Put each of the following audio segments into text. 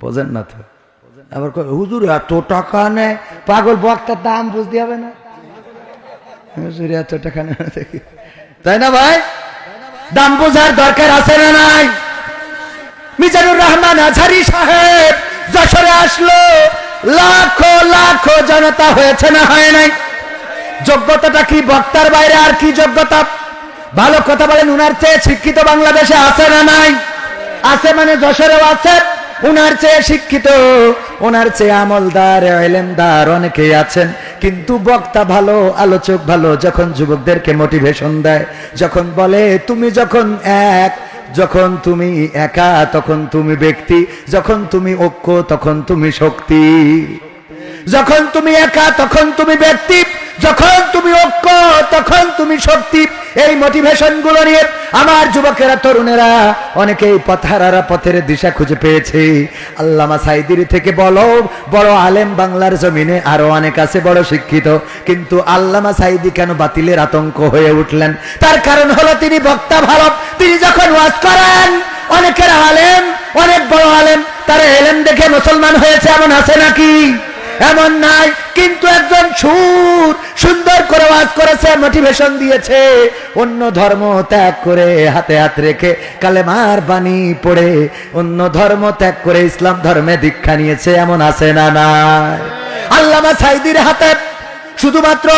বোঝেন না তো? আবার হুজুর, এত টাকা নেয়? পাগল বক্তার দাম বুঝতে হবে না? হুজুর, এত টাকা নেয় দেখি। তাই না ভাই? দাম বোঝার দরকার আছে না নাই? মিজানুর রহমান আঝারি সাহেব যশোরে আসলো। লাখো লাখো জনতা হয়েছে না হয় নাই? যোগ্যতাটা কি বক্তার বাইরে আর কি যোগ্যতা? ভালো কথা বলেন, উনার চেয়ে শিক্ষিত বাংলাদেশে আছে না নাই? আছে মানে যশোরেও আছে। উনার চেয়ে শিক্ষিত ওনার চেয়ে আমলদার, এলেমদার অনেকেই আছেন। কিন্তু বক্তা ভালো, আলোচক ভালো, যখন যুবকদেরকে মোটিভেশন দেয়, যখন বলে, তুমি যখন এক, যখন তুমি একা, তখন তুমি ব্যক্তি, যখন তুমি ঐক্য, তখন তুমি শক্তি, যখন তুমি একা, তখন তুমি ব্যক্তি। যখন তুমি ঐক্য, তখন তুমি শক্তি। এই মোটিভেশনগুলো নিয়ে আমার যুবকেরা, তরুণেরা অনেকেই পথারারা পথের দিশা খুঁজে পেয়েছে। আল্লামা সাইদির থেকে বলো, বড় আলেম বাংলার জমিনে আরও অনেক আছে বড় শিক্ষিত, কিন্তু আল্লামা সাইদি কেন বাতিলের আতঙ্ক হয়ে উঠলেন? তার কারণ হলো তিনি বক্তা ভালো। তিনি যখন ওয়াজ করেন, অনেকের আলেম, অনেক বড় আলেম, তারা এলেম দেখে মুসলমান হয়েছে, এমন আছে নাকি? এমন নাই, কিন্তু একজন সুর সুন্দর করে ওয়াজ করেছে মোটিভেশন দিয়েছে। অন্য ধর্ম ত্যাগ করে হাতে হাত রেখে কালেমার বাণী পড়ে, অন্য ধর্ম ত্যাগ করে ইসলাম ধর্মে দীক্ষা নিয়েছে, এমন আছে না নাই? আল্লামা সাইদির হাতে শুধুমাত্র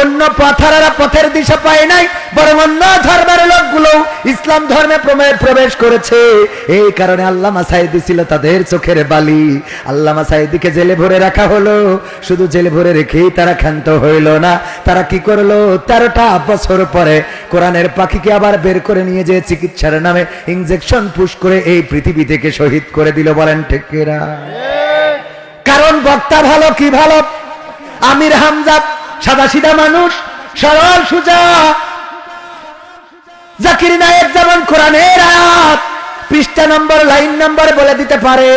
অন্য পথারারা পথের দিশা পায় নাই বরং অন্য ধর্মের লোকগুলো ইসলাম ধর্মে প্রবেশ করেছে। এই কারণে আল্লামা সাইদি ছিল তাদের চোখের বালি। আল্লামা সাইদিকে জেলে ভরে রাখা হলো। শুধু জেলে ভরে রেখেই তারা ক্ষান্ত হইল না। তারা কি করল? তেরোটা বছর পরে কোরআনের পাখিকে আবার বের করে নিয়ে যে চিকিৎসার নামে ইনজেকশন পুশ করে এই পৃথিবী থেকে শহীদ করে দিল বলেন ঠেকেরা কারণ বক্তা ভালো কি ভালো? আমির হামজা সাদা সিধা মানুষ, সরল সুজা। জাকির নায়েক যেমন কোরআনের আয়াত, পৃষ্ঠা নম্বর, লাইন নম্বর বলে দিতে পারে,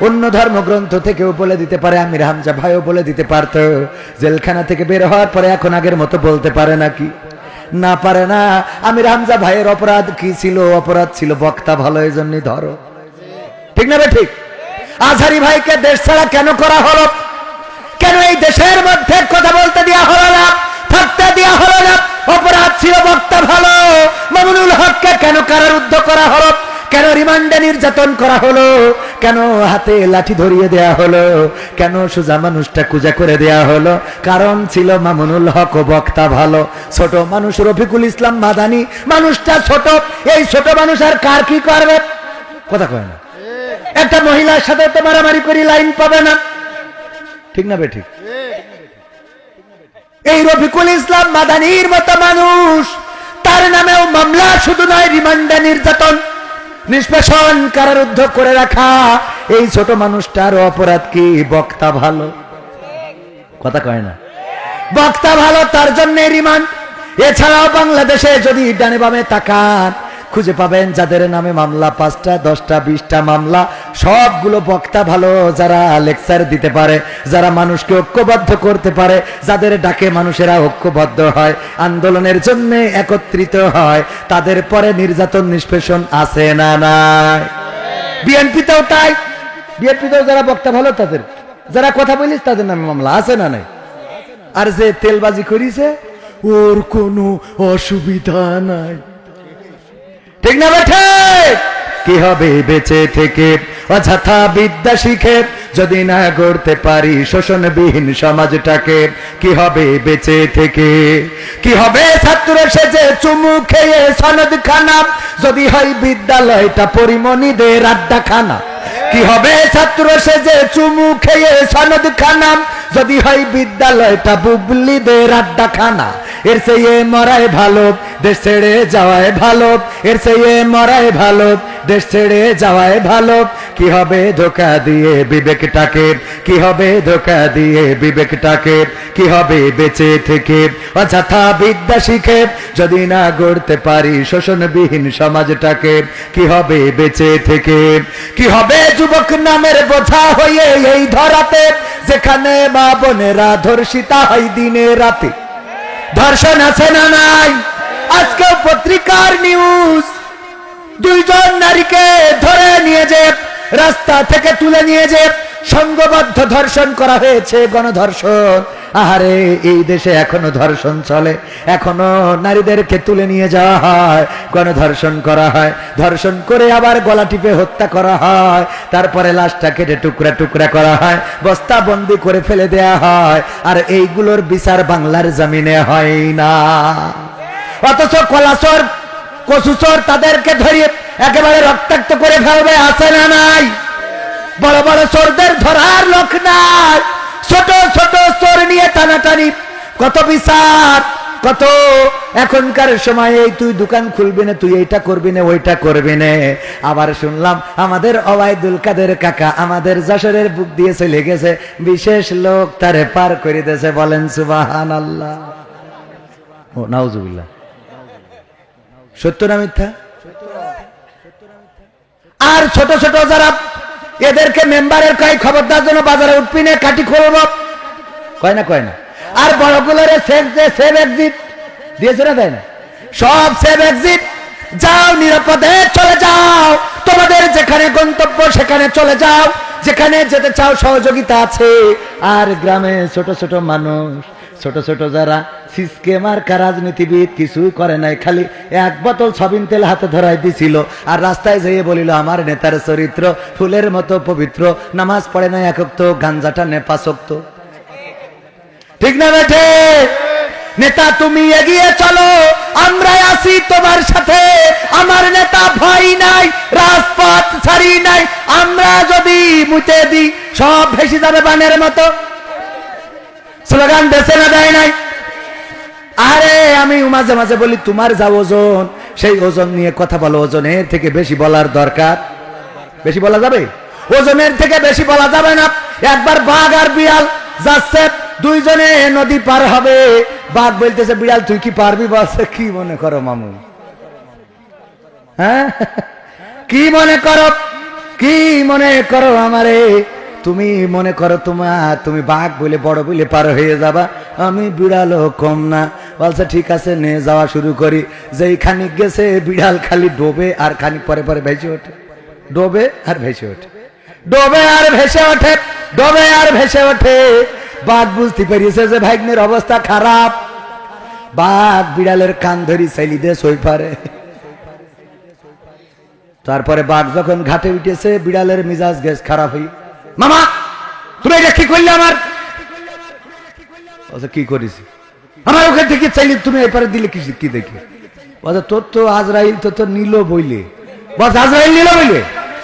অন্য ধর্মগ্রন্থ থেকেও বলে দিতে পারে, আমির হামজা ভাইও বলে দিতে পারতো। জেলখানা থেকে বের হওয়ার পরে এখন আগের মতো বলতে পারে নাকি? না পারে না। আমির হামজা ভাইয়ের অপরাধ কি ছিল? অপরাধ ছিল বক্তা ভালো এই জন্যই ধরো। ঠিক না বে ঠিক? আজহারি ভাইকে দেশ ছাড়া কেন করা হলো? কেন এই দেশের মধ্যে কথা বলতে দেওয়া হলো না? থাকতে দেওয়া হলো না? অপরাধ ছিল, বক্তা ভালো। মামুনুল হককে কেন কারারুদ্ধ করা হলো? কেন রিমান্ডে নির্যাতন করা হলো? কেন হাতে লাঠি ধরিয়ে দেয়া হলো? কেন সোজা মানুষটা কুজা করে দেয়া হলো? কারণ ছিল মামুনুল হক ও বক্তা ভালো। ছোট মানুষ রফিকুল ইসলাম মাদানি। মানুষটা ছোট। এই ছোট মানুষ আর কার কি করবে? কথা কয় না। একটা মহিলার সাথে তো মারামারি করি, লাইন পাবে না। ঠিক না বে ঠিক? এই রফিকুল ইসলাম মাদানির মতো মানুষ তার নামেও মামলা শুধু নয় রিমান্ডে নির্যাতন নিষ্পেষণ কারারুদ্ধ করে রাখা। এই ছোট মানুষটার অপরাধ কি? বক্তা ভালো। কথা কয় না। বক্তা ভালো তার জন্য রিমান্ড। এছাড়াও বাংলাদেশে যদি ডানে বামে তাকান খুঁজে পাবেন যাদের নামে মামলা, পাঁচটা, দশটা, বিশটা মামলা, সবগুলো বক্তা ভালো, যারা লেকচার দিতে পারে, যারা মানুষকে ঐক্যবদ্ধ করতে পারে, যাদের ডাকে মানুষেরা ঐক্যবদ্ধ হয়, আন্দোলনের জন্য একত্রিত হয়, তাদের পরে নির্যাতন, নিষ্পেষণ আছে না নাই? বিএনপিতেও তাই। বিএনপিতেও যারা বক্তা ভালো, তাদের। যারা কথা বলিস, তাদের নামে মামলা আছে না নাই? আর যে তেলবাজি করিছে, ওর কোনো অসুবিধা নাই। ঠিক না বেঠে কি হবে বেঁচে থেকে? অযথা বিদ্যা শিখে যদি না গড়তে পারি শোষণবিহীন সমাজটাকে, কি হবে বেঁচে থেকে? কি হবে ছাত্র সেজে চুমু খেয়ে সনদ খানা যদি হয় বিদ্যালয়টা পরিমণিদের আড্ডা খানা কি হবে ছাত্র সেজে চুমু খেয়ে সনদ খানা যদি হয় বিদ্যালয়টা বুবলিদের আড্ডা খানা এর সেই মরাই ভালো দেশ ছেড়ে যাওয়ায় ভালো, এর সেই মরাই ভালো। দেশ ছেড়ে যাওয়ায় ভালো, কি হবে ধোকা দিয়ে বিবেকটাকে? কি হবে ধোকা দিয়ে বিবেকটাকে? কি হবে বেঁচে থেকে? অযথা বিদ্যা শিখে, যদি না গড়তে পারি শোষণবিহীন সমাজটাকে, কি হবে বেঁচে থেকে? কি হবে যুবক নামের বোঝা হয়ে এই ধরাতে, যেখানে মা বোনেরা ধর্ষিতা হয় দিনে রাতে? ধর্ষণ আছে না নাই? আজকে পত্রিকার নিউজ দুইজন নারীকে ধরে নিয়ে যে, রাস্তা থেকে তুলে নিয়ে যে সংঘবদ্ধ ধর্ষণ করা হয়েছে গণধর্ষণ। আহারে, এই দেশে এখনও ধর্ষণ চলে। এখনও নারীদেরকে তুলে নিয়ে যাওয়া হয়, গণধর্ষণ করা হয়। ধর্ষণ করে আবার গলা টিপে হত্যা করা হয়। তারপরে লাশটা কেটে টুকরা টুকরা করা হয়, বস্তা বন্দি করে ফেলে দেয়া হয়। আর এইগুলোর বিচার বাংলার জমিনে হয় না। অথচ কলাচর, কচুচর তাদেরকে ধরিয়ে একেবারে রক্তাক্ত করে ফেলবে, আছে না নাই? বড় বড় চোরদের ধরার লোক নাই। ছোট ছোট চোর নিয়ে টানাটানি, কত বিচার, কত এখনকার সময় তুই দোকান খুলবি না, তুই এইটা করবি না, ওইটা করবি না। আবার শুনলাম, আমাদের অবায়দুল কাদের কাকা আমাদের যশোরের বুক দিয়ে চলে গেছে, বিশেষ লোক তারে পার করে দিয়েছে, বলেন সুবাহান আল্লাহ ও, নাউজুবিল্লাহ। সত্য না মিথ্যা? আর ছোট ছোট যারা এদেরকে মেম্বারের কয় খবরদার জন্য বাজারে উঠবি না কাটি খুলব। কয় না কয় না। আর বড়গুলোর সেভ সেভ এক্সিট দিয়েছে না, দেয় না? সব সেভ এক্সিট যাও, নিরাপদে চলে যাও। তোমাদের যেখানে গন্তব্য, সেখানে চলে যাও। যেখানে যেতে চাও, সহযোগিতা আছে। আর গ্রামে ছোট ছোট মানুষ ছোট ছোট যারা সিসকে মার্কা রাজনীতিবিদ কিছুই করে নাই, খালি এক বোতল সবিন তেল হাতে ধরাই দিছিল। আর রাস্তায় যেয়ে বলিল, আমার নেতার চরিত্র ফুলের মতো পবিত্র, নামাজ পড়ে না একক তো গাঞ্জাটা নেপাসক্ত ঠিক না বেঠে? নেতা, তুমি এগিয়ে চলো আমরা আছি তোমার সাথে। আমার নেতা ভয় নাই, রাজপথ ছাড়ি নাই। আমরা যদি মুতে দিই, সব ভেসে যাবে বানের মতো। স্লোগান দেশে না দেয় নাই। আরে, আমি মাঝে মাঝে বলি, তোমার যা ওজন, সেই ওজন নিয়ে কথা বলো। ওজনের থেকে বেশি বলার দরকার। বেশি বলা যাবে? ওজনের থেকে বেশি বলা যাবে না। একবার বাঘ আর বিড়াল যাচ্ছে, দুইজনে নদী পার হবে। বাঘ বলতেছে, বিড়াল, তুই কি পারবি? বলছে, কি মনে করো মামু? হ্যাঁ? কি মনে করো? কি মনে করো আমারে? তুমি মনে করো তোমার তুমি বাঘ বলে, বড় বলে পার হয়ে যাবা। আমি বিড়ালও কম না। বলছে, ঠিক আছে, নে, যাওয়া শুরু করি। যেই খানিক গেছে, বিড়াল খালি ডোবে আর খানিক পরে পরে ভেসে ওঠে। ডোবে আর ভেসে ওঠে। ডোবে আর ভেসে ওঠে, ডোবে আর ভেসে ওঠে। বাঘ বুঝতে পেরেছে যে ভাগ্নের অবস্থা খারাপ। বাঘ বিড়ালের কান ধরি চাইলি দিয়ে সই পারে। তারপরে বাঘ যখন ঘাটে উঠেছে, বিড়ালের মিজাজ গ্যাস খারাপ হই মামা তুমি এটা কি করলে আমার? বলছে, কি করেছি? আমার ওখান থেকে চাইলে তুমি এপারে দিলে কি কি দেখে? বলছে তোর তো আজরাইল তো তোর নিল বইলে। বস আজরাইল নিল বইলে?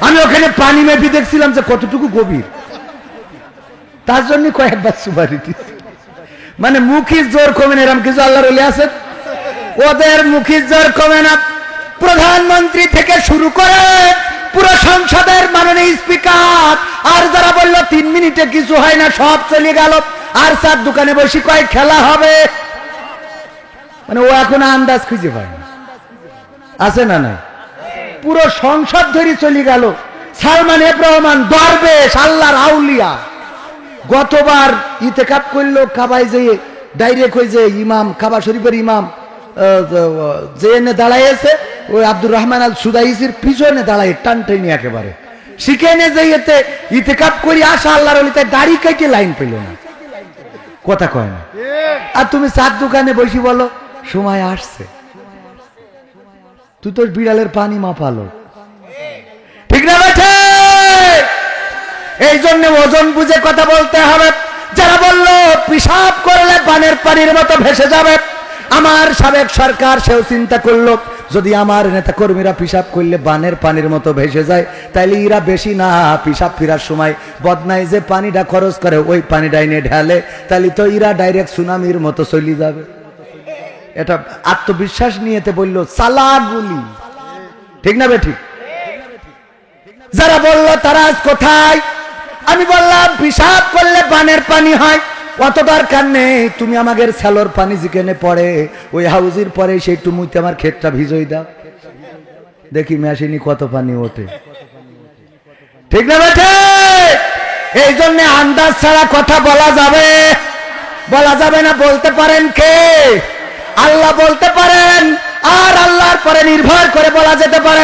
আমি ওখানে পানি মেপি দেখছিলাম যে কতটুকু গভীর। তার জন্য কয়েকবার সুপারি। মানে মুখী জোর কমে না এরম কিছু আল্লাহর আছে? ওদের মুখী জোর কমে না। প্রধানমন্ত্রী থেকে শুরু করে পুরো সংসদের মাননীয় স্পিকার। আর যারা বলল তিন মিনিটে কিছু হয় না, সব চলে গেল। আর স্যার দোকানে বসে কয়, খেলা হবে? মানে ও এখন আন্দাজ খুঁজে পায় না। আছে না নাই? পুরো সংসদ ধরে চলে গেল। সালমান রহমান দরবেশ, আল্লাহর আউলিয়া। গতবার ইতেকাপ করল কাবাই যে ডাইরেক্ট হয়ে যে ইমাম, কাবা শরীফের ইমাম। যে এনে দাঁড়াইছে ওই আব্দুর রহমান আল সুদাইসির পিছনে দাঁড়ায় টান টেনে একেবারে। শিখেনে যে এতে ইতেকাপ করি আসা আল্লাহর অলিতে দাড়ি কেটে লাইন পেল না। কথা কয় না। আর তুমি চার দোকানে বসি বলো, সময় আসছে। তুই তোর বিড়ালের পানি মাপালো ঠিক না বেঠে? এই জন্য ওজন বুঝে কথা বলতে হবে। যারা বলল পিসাব করলে বানের পানির মতো ভেসে যাবে। আমার সাবেক সরকার, সেও চিন্তা করল, যদি আমার নেতা কর্মীরা পিসাব করলে বানের পানির মতো ভেসে যায়, তাইলে ইরা বেশি না পিসাব ফিরার সময় বদনাই যে পানিটা খরচ করে, ওই পানিটা এনে ঢালে তাহলে তো ইরা ডাইরেক্ট সুনামির মতো চলি যাবে। এটা আত্মবিশ্বাস নিয়েতে বলল চালাগুলি ঠিক না বেঠিক যারা বলল, তারা আজ কোথায়? আমি বললাম পিসাব করলে বানের পানি হয়। অত দরকার নেই, তুমি আমাদের স্যালোর পানি যেখানে পড়ে, ওই হাউজির পরে সেই টুমুতে আমার ক্ষেতটা ভিজই দাও। দেখি মেশিনি কত পানি ওঠে। ঠিক না বেঠে? এই জন্য আন্দাজ ছাড়া কথা বলা যাবে। বলা যাবে না, বলতে পারেন কে? আল্লাহ বলতে পারেন, আর আল্লাহর পরে নির্ভর করে বলা যেতে পারে।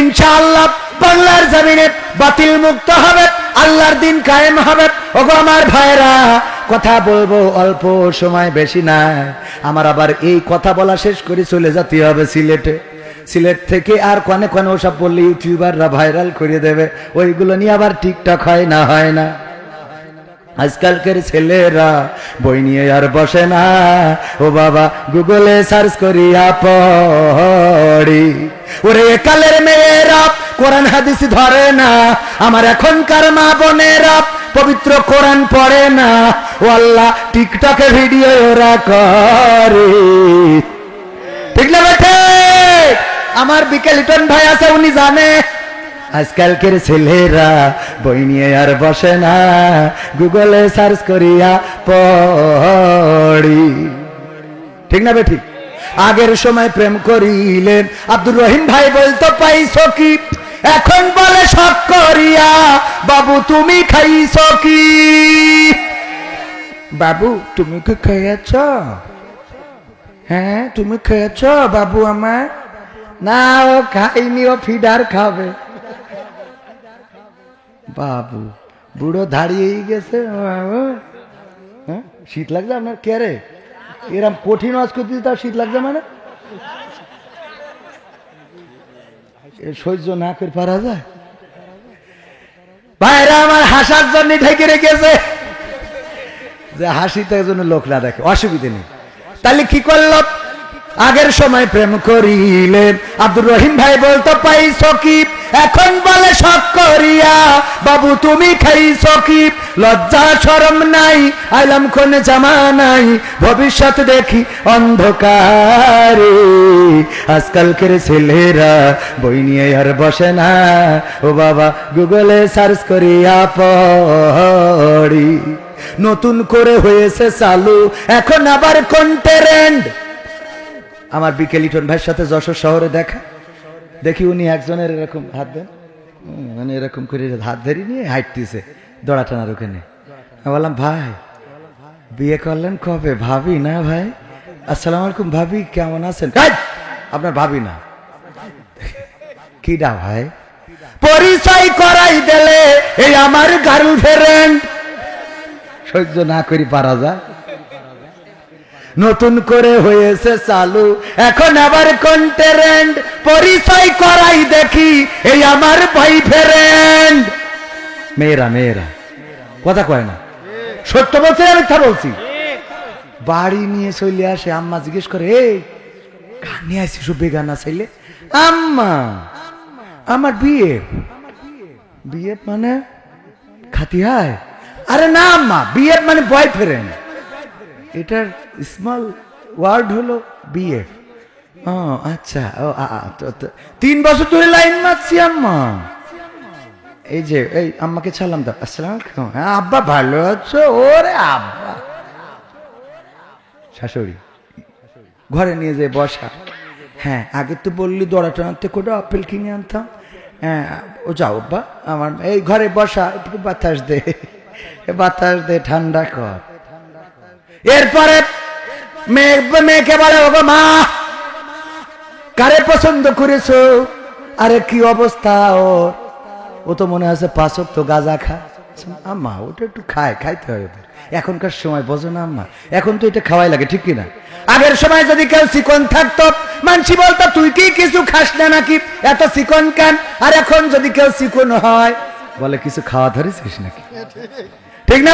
ইনশাআল্লাহ বাংলার জমিনে বাতিল মুক্ত হবে, আল্লাহর দিন কায়েম হবে। ওগো আমার ভাইরা কথা বলব অল্প সময় বেশি না। আমার আবার এই কথা বলা শেষ করে চলে যেতে হবে সিলেটে। সিলেট থেকে আর কনে কনে ওসব বললে ইউটিউবাররা ভাইরাল করে দেবে। ওইগুলো নিয়ে আবার টিকটক হয় না হয় না। আজকালকের ছেলেরা বই নিয়ে আর বসে না। ও বাবা, গুগলে সার্চ করিয়া পড়ি। ওরে কালের মেয়েরা, কোরআন হাদিস ধরে না। আমার এখনকার মা বোনেরা পবিত্র কোরআন পড়ে না। ও আল্লাহ, টিকটকে ভিডিও ওরা করে ঠিক না বেঠে? আমার বিকেল লিটন ভাই আছে, উনি জানে। আজকালকের ছেলেরা বই নিয়ে আর বসে না। গুগলে সার্চ করিয়া পড়ি। ঠিক না বেঠিক আগের সময় প্রেম করিলেন। আব্দুর রহিম ভাই বলতো, পাইছো কি? এখন বলে সব করিয়া। বাবু, তুমি খাইছ কি? বাবু, তুমি কি খেয়েছ? হ্যাঁ তুমি খেয়েছ? বাবু আমার না, ও খাইনি, ও ফিডার খাবে। বাবু, বুড়ো দাঁড়িয়েই গেছে। হ্যাঁ শীত লাগছে আপনার কে রে এরম কঠিন করতে তার শীত লাগছে মানে? সহ্য না করে পারা যায়। ভাইরা আমার হাসার জন্য ঢেকে রেখেছে। যে হাসিতে জন্য লোক না দেখে, অসুবিধে নেই। তাহলে কি করল? আগের সময় প্রেম করিলেন। আব্দুর রহিম ভাই বলতো পাই সকিব এখন বলে শখ করিয়া। বাবু, তুমি খাই সকিব লজ্জা, শরম নাই, আইলাম কোন জামা নাই। ভবিষ্যৎ দেখি অন্ধকারে। আজকালকের ছেলেরা বই নিয়ে আর বসে না। ও বাবা, গুগলে সার্চ করিয়া পড়ি। নতুন করে হয়েছে চালু। এখন আবার কোন ট্রেন্ড আমার বিকেল লিটন ভাইয়ের সাথে যশোর শহরে দেখা। দেখি উনি একজনের এরকম হাত দেন। মানে এরকম করে হাত ধরে নিয়ে হাঁটতেছে দড়া টানার ওখানে বললাম, ভাই, বিয়ে করলেন কবে? ভাবি না ভাই। আসসালাম আলাইকুম ভাবি, কেমন আছেন? আপনার ভাবি না। কিডা ভাই? পরিচয় করাই দিলে এই আমার গার্লফ্রেন্ড সহ্য না করি, পারা যায়। নতুন করে হয়েছে চালু। এখন আবার কন্টেরেন্ট পরিচয় করাই দেখি, এই আমার ভাই ফ্রেন্ড মেয়েরা মেয়েরা, কথা কয় না। সত্য বলছে আমি মিথ্যা বলছি? বাড়ি নিয়ে চলে আসে, আম্মা জিজ্ঞেস করে এই কার নিয়ে আসিস ও বেগানা চাইলে আম্মা, আমার বিয়ে। বিয়ে মানে খাতি হয় আরে না আম্মা বিয়ে মানে বয়ফ্রেন্ড এটার স্মল ওয়ার্ড হলো বিএফ ও আচ্ছা ও তিন বছর ধরে লাইন মারছি আম্মা। এই যে, এই, আম্মাকে ছাড়লাম তো, আসসালাম আলাইকুম। হ্যাঁ আব্বা ভালো আছো? ওরে আব্বা। শাশুড়ি, ঘরে নিয়ে যে বসা। হ্যাঁ আগে তো বললি দড়া টানাতে করে আপেল কিনে আনতাম। হ্যাঁ ও যাও আব্বা, আমার, এই ঘরে বসা, একটু বাতাস দে। বাতাস দে, ঠান্ডা কর। এরপরে মেয়েকে বলে, ওগো মা, কারে পছন্দ করেছ? আরে, কি অবস্থা ওর? ও তো মনে আছে পাঁচক তো গাঁজা খা। আম্মা, ওটা একটু খায়, খাইতে হয় ওদের। এখনকার সময় বোঝো না, আম্মা। এখন তো এটা খাওয়াই লাগে, ঠিক কিনা আগের সময় যদি কেউ চিকন থাকতো মানসি বলতো, তুই কি কিছু খাস না নাকি? এত চিকন কেন? আর এখন যদি কেউ চিকন হয় বলে, কিছু খাওয়া ধরেছিস নাকি? ঠিক না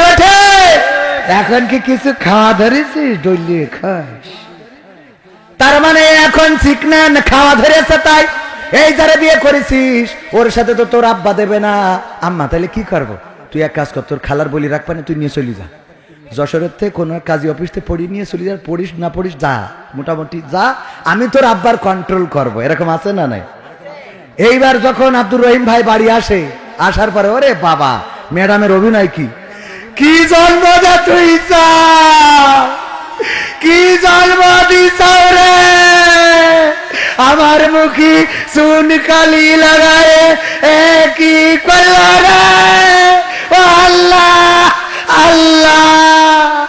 এখন কি কিছু খাওয়া ধরেছিস? ডলিয়ে খাস। তার মানে এখন চিকনা খাওয়া ধরেছে তাই? এই যারা বিয়ে করেছিস, ওর সাথে তো তোর আব্বা দেবে না। আম্মা তাহলে কি করব? তুই এক কাজ কর, তোর খালার বলি রাখবা না তুই নিয়ে চলি যা। যশোরের থেকে কোনো কাজী অফিস থেকে পড়ি নিয়ে চলি যা, পড়িস না পড়িস, যা, মোটামুটি যা। আমি তোর আব্বার কন্ট্রোল করব, এরকম আছে না নাই? এইবার যখন আব্দুর রহিম ভাই বাড়ি আসে আসার পরে, ওরে বাবা, ম্যাডামের অভিনয় কি? কি জন্ম তুই কি জন্ম দিছাও রে! আমার মুখি সুন কালি লাগায়ে কি আল্লাহ আল্লাহ!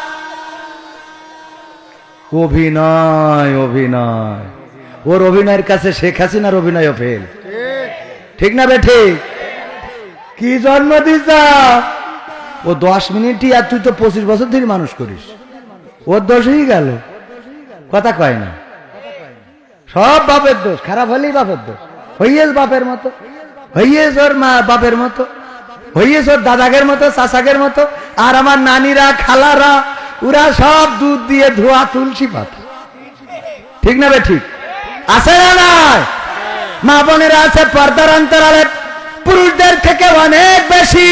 অভিনয় অভিনয়। ওর অভিনয়ের কাছে শেখ হাসিনার অভিনয় ফেল ঠিক না বে, ঠিক? কি জন্ম দিস ও দশ মিনিটই আর তুই তো পঁচিশ বছর ধরে মানুষ করিস। ওর দোষই গেল। কথা কয় না। সব বাপের দোষ, খারাপ হলেই বাপের দোষ। হইয়েস বাপের মতো। হইয়েস ওর মা বাপের মতো। হইয়েস ওর দাদাগের মতো চাষাগের মতো। আর আমার নানিরা, খালারা, ওরা সব দুধ দিয়ে ধোয়া তুলসী পাতা। ঠিক না বে ঠিক? আছে না মা বোনেরা আছে, পর্দার অন্তরালে পুরুষদের থেকে অনেক বেশি।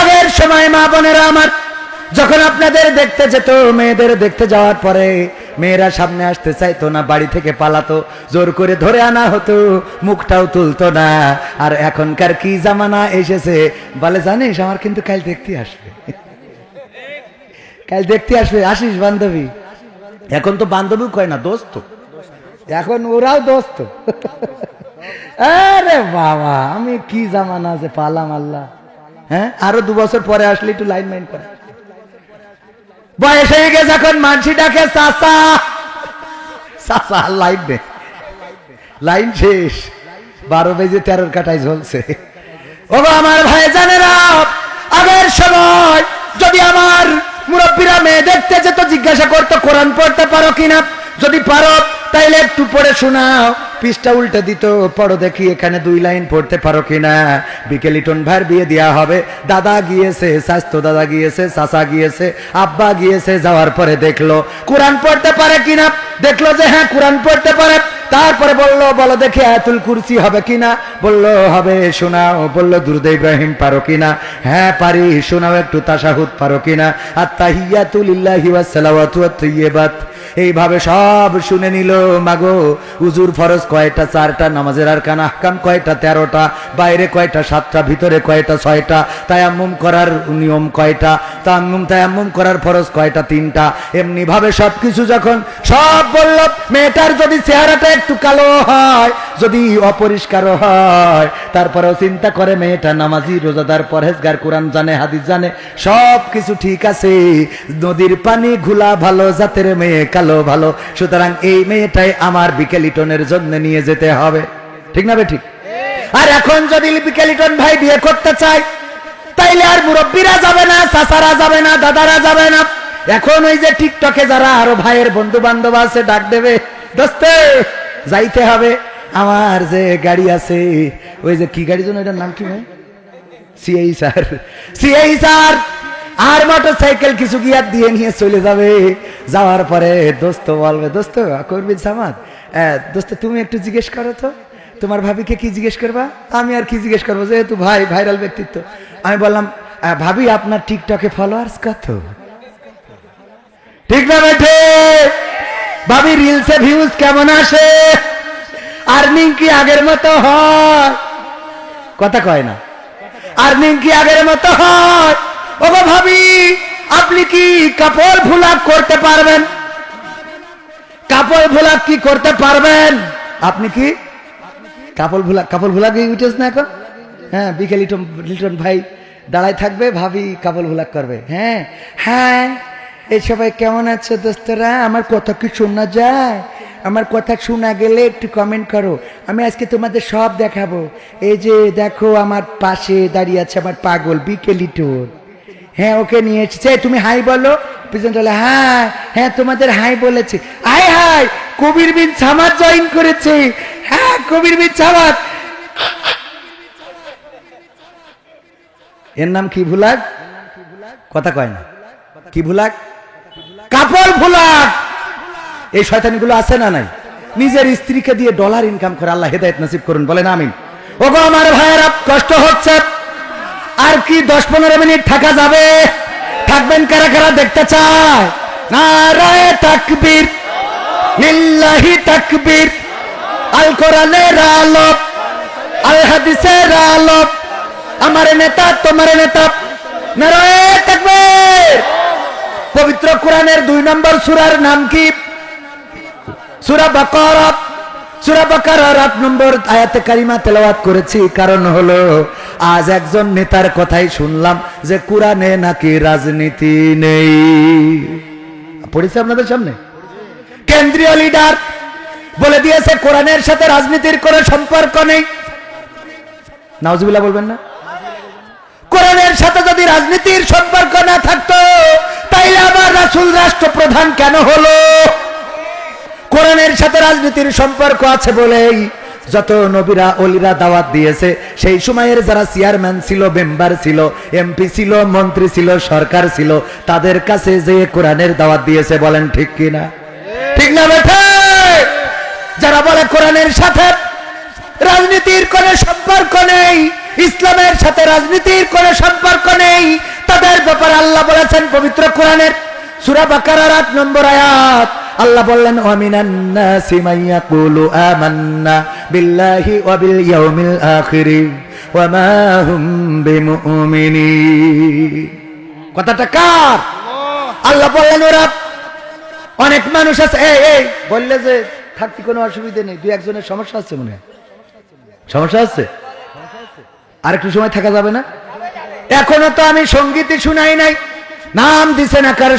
আগের সময় মা বোনেরা আমার যখন আপনাদের দেখতে যেত, মেয়েদের দেখতে যাওয়ার পরে মেয়েরা সামনে আসতে চাইতো না, বাড়ি থেকে পালাতো, জোর করে ধরে আনা হতো, মুখটাও তুলতো না। আর এখনকার কি জামানা এসেছে? বলে, জানিস, আমার কিন্তু কাল দেখতে আসবে। কাল দেখতে আসবে। আসিস, বান্ধবী? এখন তো বান্ধবী কয় না, দোস্ত? এখন ওরাও দোস্ত। আরে বাবা, আমি কি জামানা আছে পালাম আল্লাহ। হ্যাঁ? আরও দু বছর পরে আসলে একটু লাইন মাইন করে। বয়স হয়ে গেছে এখন মানসি ডাকে লাইন নেই। লাইন শেষ। বারো বেজে তেরোর ঝলছে ও আমার ভাই জানেরা, আগের সময় যদি আমার মুরব্বীরা মেয়ে দেখতে যেত, জিজ্ঞাসা করতো, কোরআন পড়তে পারো কিনা? যদি পারো তাইলে একটু পড়ে শোনাও। পিসটা উল্টে দিত, পড়ো দেখি এখানে দুই লাইন পড়তে পারো কিনা। বিকেলিটন ভাইয়ের বিয়ে দেওয়া হবে। দাদা গিয়েছে, স্বাস্থ্য দাদা গিয়েছে, চাচা গিয়েছে, আব্বা গিয়েছে, যাওয়ার পরে দেখল। কোরআন পড়তে পারে কিনা? দেখল যে হ্যাঁ কোরআন পড়তে পারে। তারপরে বলল, বলো দেখে আয়াতুল কুরসি হবে কিনা? বলল, হবে, শোনাও। বলল, দুরুদ ইব্রাহিম পারো কিনা? হ্যাঁ পারি, শোনাও, একটু তাশাহুদ পারো কিনা? আর তাহিয়াতুল ইল্লাহি ওয়াস এইভাবে সব শুনে নিল, মাগো উজুর ফরজ কয়টা? চারটা, নামাজের আর কান আহকাম কয়টা? তেরোটা, বাইরে কয়টা? সাতটা, ভিতরে কয়টা? ছয়টা, তায়াম্মুম করার নিয়ম কয়টা? তায়াম্মুম তায়াম্মুম করার ফরজ কয়টা? তিনটা। এমনি ভাবে সবকিছু যখন সব বলল, মেয়েটার যদি চেহারাটা একটু কালো হয়, যদি অপরিষ্কার হয়, তারপরেও চিন্তা করে মেয়েটা নামাজি, রোজাদার, পরহেজগার, কোরআন জানে, হাদিস জানে সব কিছু ঠিক আছে। নদীর পানি ঘুলা ভালো জাতের মেয়ে কালো ভালো। সুতরাং এই মেয়েটাই আমার বিকেলিটনের জন্য নিয়ে যেতে হবে। ঠিক না বে ঠিক? আর এখন যদি বিকেলিটন ভাই বিয়ে করতে চায়, তাইলে আর মুরব্বীরা যাবে না, চাচারা যাবে না, দাদারা যাবে না। এখন ওই যে টিকটকে যারা আরও ভাইয়ের বন্ধু বান্ধব আছে, ডাক দেবে, দোস্তে, যাইতে হবে। আমার যে গাড়ি আছে, ওই যে কি গাড়ি জন্য এটার নাম কি ভাই? C I sir. C I sir! R motorcycle কিছু গিয়ার দিয়ে নিয়ে চলে যাবে। যাওয়ার পরে, দোস্ত বলবে, দোস্ত, করবি জামাত দোস্ত, তুমি একটু জিজ্ঞেস করো তো। তোমার ভাবিকে কি জিজ্ঞেস করবা? আমি আর কি জিজ্ঞেস করব, যেহেতু ভাই, ভাইরাল ব্যক্তিত্ব। আমি বললাম ভাবি, আপনার টিকটকে ফলোয়ার্স কত? ঠিক না বেঠে? ভাবি রিলসে ভিউজ কেমন আসে? আর্নিং কি আগের মতো হয়? কথা কয় না। আর্নিং কি আগের মতো হয়? ও ভাবি, আপনি কি কাপড় ভুলাক করতে পারবেন? কাপড় ভুলাক কি করতে পারবেন? আপনি কি? কাপড় ভুলা কাপড় ভুলাক উঠেছ না এখন? হ্যাঁ বিকেল লিটন লিটন ভাই দাঁড়ায় থাকবে, ভাবি কাপড় ভুলাক করবে। হ্যাঁ হ্যাঁ এই সবাই কেমন আছে দোস্তরা? আমার কথা কি শোনা যায়? আমার কথা শোনা গেলে একটু কমেন্ট করো। আমি আজকে তোমাদের সব দেখাবো। এই যে দেখো আমার পাশে দাঁড়িয়ে আছে আমার পাগল, বিকেল লিটন হ্যাঁ ওকে নিয়ে এসেছে তুমি হাই বলো। পিছন বলে হ্যাঁ হ্যাঁ তোমাদের হাই বলেছে। Hi hi, Kabir bin Samad join করেছে। হ্যাঁ কবির বিন সামাদ। এর নাম কি ভুলাক? কথা কয় না। কি ভুলাক? কাপড় ভুলাক। এই শয়তানিগুলো আছে না নাই? নিজের স্ত্রীকে দিয়ে ডলার ইনকাম করে আল্লাহ হেদায়ত নসিব করুন, বলেন আমিন। ওগো আমার ভাইয়েরা, কষ্ট হচ্ছে। আর কি দশ পনেরো মিনিট থাকা যাবে? থাকবেন কারা কারা দেখতে চায়? নারায় লিল্লাহি আল কোরআনের আলো আল হাদিসের আলো আমার নেতা, তোমার নেতা, নারায় পবিত্র কোরআনের দুই নম্বর সুরার নাম কি? সূরা বাকারা। সূরা নম্বর আয়াতে কারিমা তেলাওয়াত করেছি, কারণ হলো আজ একজন নেতার কথাই শুনলাম যে কোরআনে নাকি রাজনীতি নেই। পড়েছে আপনাদের সামনে? কেন্দ্রীয় লিডার বলে দিয়েছে কোরআনের সাথে রাজনীতির কোনো সম্পর্ক নেই। নাউজুবিল্লাহ বলবেন না? কোরআনের সাথে যদি রাজনীতির সম্পর্ক না থাকতো, তাইলে আবার রাসুল রাষ্ট্রপ্রধান কেন হলো? কোরআনের সাথে রাজনীতির সম্পর্ক আছে বলেই যত নবীরা, অলিরা দাওয়াত দিয়েছে, সেই সময়ের যারা চেয়ারম্যান ছিল মেম্বার ছিল এমপি ছিল, মন্ত্রী ছিল, সরকার ছিল, তাদের কাছে যে কোরআনের দাওয়াত দিয়েছে, বলেন ঠিক কিনা? ঠিক না যারা বলে কোরআনের সাথে রাজনীতির কোনো সম্পর্ক নেই, ইসলামের সাথে রাজনীতির কোনো সম্পর্ক নেই, তাদের ব্যাপারে আল্লাহ বলেছেন পবিত্র কোরআনের সূরা বাকারার আট নম্বর আয়াত। আল্লাহ বললেন ওয়ামিনান নাসি মাইয়াকুলু আমান্না বিল্লাহি ওয়া বিল ইয়াউমিল আখিরি ওয়া মা হুম বিমুমিনিন। কথাটা কার? আল্লাহ। বললেন ওরা অনেক মানুষ আছে। এই এই বললে যে থাকতে কোনো অসুবিধা নেই দুই একজনের সমস্যা আছে মনে হয়? সমস্যা আছে। আর একটু সময় থাকা যাবে না? এখনও তো আমি সঙ্গীতই শুনাই নাই। নাম দিছে না কারও